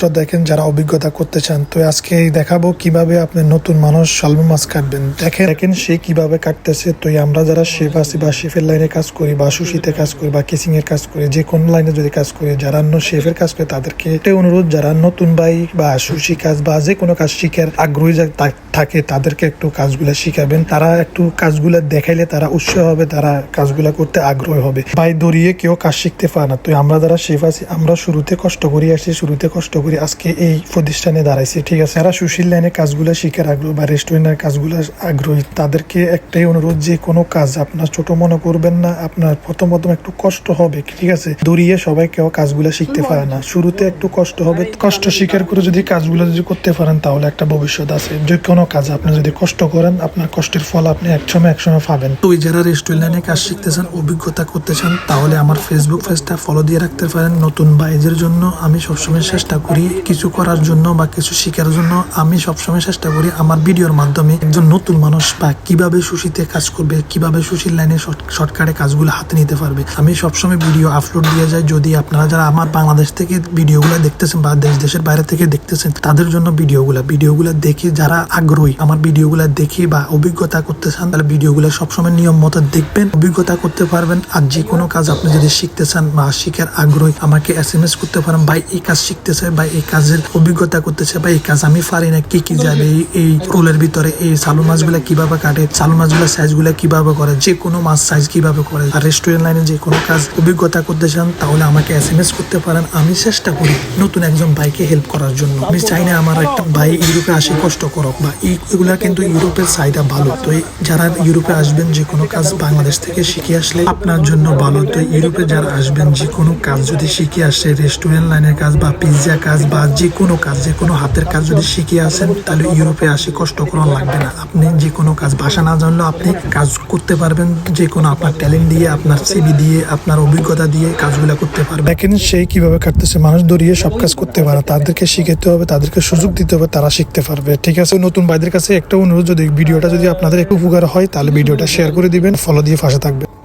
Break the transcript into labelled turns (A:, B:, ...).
A: তো দেখেন যারা অভিজ্ঞতা করতে চান, তো আজকে দেখাবো কীভাবে আপনি নতুন মানুষ শালমা মাছ কাটবেন। দেখেন দেখেন সে কীভাবে কাটতেছে। তো আমরা যারা শেফ আছি বা শেফের লাইনে কাজ করি বা সুশিতে কাজ করি বা কেসিং এর কাজ করি, যে কোনো লাইনে যদি কাজ করি, যারা অন্য শেফের কাজ করে তাদেরকে এটাই অনুরোধ, যারা নতুন ভাই বা সুশি কাজ বা যে কোনো কাজ শিখার আগ্রহী থাকে, তাদেরকে একটু কাজগুলা শিখাবেন। তারা একটু কাজগুলা দেখাইলে তারা উৎসাহ হবে, তারা কাজগুলা করতে আগ্রহী হবে। ভাই দড়িয়ে কেউ কাজ শিখতে পারে না। তো আমরা যারা শেফ আছি, আমরা শুরুতে কষ্ট করি আসছি শুরুতে কষ্ট করি আজকে এই প্রতিষ্ঠানে দাঁড়াইছি, ঠিক আছে? যারা সুশীল লাইনে কাজগুলো শিখার আগ্রহ বা রেস্টুরেন্টের কাজগুলো আগ্রহী, তাদেরকে একটাই অনুরোধ যে, কোনো কাজ আপনার ছোট মনে করবেন না, আপনার প্রথম প্রথম একটু কষ্ট হবে, ঠিক আছে? দড়িয়ে সবাই কেউ কাজগুলো শিখতে পারে না। শুরুতে একটু কষ্ট হবে, কষ্ট স্বীকার করে যদি কাজগুলো যদি করতে পারেন, তাহলে একটা ভবিষ্যৎ আছে। যে কোনো কাজ আপনি যদি কষ্ট করেন, আপনার কষ্টের ফল আপনি একসময় একসময় পাবেন। তো যারা রেস্টুরেন্ট লাইনে কাজ শিখতে চান, অভিজ্ঞতা করতে চান, তাহলে আমার ফেসবুক পেজটা ফলো দিয়ে রাখতে পারেন। নতুন বাইজের জন্য আমি সবসময় চেষ্টা করি কিছু করার জন্য বা কিছু শেখার জন্য আমি সবসময় চেষ্টা করি আমার ভিডিওর মাধ্যমে একজন নতুন মানুষ বা কীভাবে সুশীতে কাজ করবে, কীভাবে সুশীল লাইনে শর্টকাটে কাজগুলো হাতে নিতে পারবে। আমি সবসময় ভিডিও আপলোড দিয়ে যাই। যদি আপনারা যারা আমার বাংলাদেশ থেকে ভিডিওগুলো দেখতেছেন বা দেশ, দেশের বাইরে থেকে দেখতেছেন, তাদের জন্য ভিডিওগুলো ভিডিওগুলো দেখে যারা আগ্রহী আমার ভিডিওগুলো দেখে বা অভিজ্ঞতা করতে চান, তাহলে ভিডিওগুলো সবসময় নিয়ম মতো দেখবেন, অভিজ্ঞতা করতে পারবেন। আর যে কোনো কাজ আপনি যদি শিখতে চান বা শিখার আগ্রহী আমাকে এস এম এস করতে পারেন, ভাই, এই কাজ শিখতে চাই বা এই কাজের অভিজ্ঞতা করতে চাই বা এই কাজ আমি পারি না, কি কি যাবে এই- রোলের ভিতরে এই চালু মাছগুলো কীভাবে কাটে? চালু মাছগুলো সাইজগুলো কীভাবে করে? যে কোনো মাছ সাইজ কীভাবে করে? আর রেস্টুরেন্ট লাইনে যে কোনো কাজ অভিজ্ঞতা করতে চান, তাহলে আমাকে এস এম এস করতে পারেন। আমি চেষ্টা করি নতুন একজন ভাইকে হেল্প করার জন্য। আমি চাই না আমার একটা ভাই ইউরোপে আসে, কষ্ট করক। বা এগুলা কিন্তু ইউরোপের চাহিদা ভালো। তো যারা ইউরোপে আসবেন, যে কোনো কাজ বাংলাদেশ থেকে শিখে আসলে আপনার জন্য ভালো। তো ইউরোপে যারা আসবেন, যে কোনো কাজ যদি শিখে আসে রেস্টুরেন্ট লাইনের কাজ বা পিৎজা কাজ বা যে কোনো কাজ, যে কোনো হাতের কাজ যদি শিখে আসেন, তাহলে ইউরোপে আসে কষ্ট করা লাগবে না। আপনি যে কোনো কাজ, ভাষা না জানলেও আপনি কাজ করতে পারবেন, যে কোনো আপনার ট্যালেন্ট দিয়ে, আপনার সিবি দিয়ে, আপনার অভিজ্ঞতা দিয়ে কাজগুলো করতে পারবেন। দেখেন সেই কীভাবে কাটতেছে, মানুষ দড়িয়ে সব কাজ করতে পারে, তাদেরকে শিখাতে হবে, তাদেরকে সুযোগ দিতে হবে, তারা শিখতে পারবে। ঠিক আছে, নতুন ভাইদের কাছে একটা অনুরোধ, যদি ভিডিওটা যদি আপনাদের একটু উপকার হয়, তাহলে ভিডিওটা শেয়ার করে দিবেন ফলো দিয়ে পাশে থাকবেন।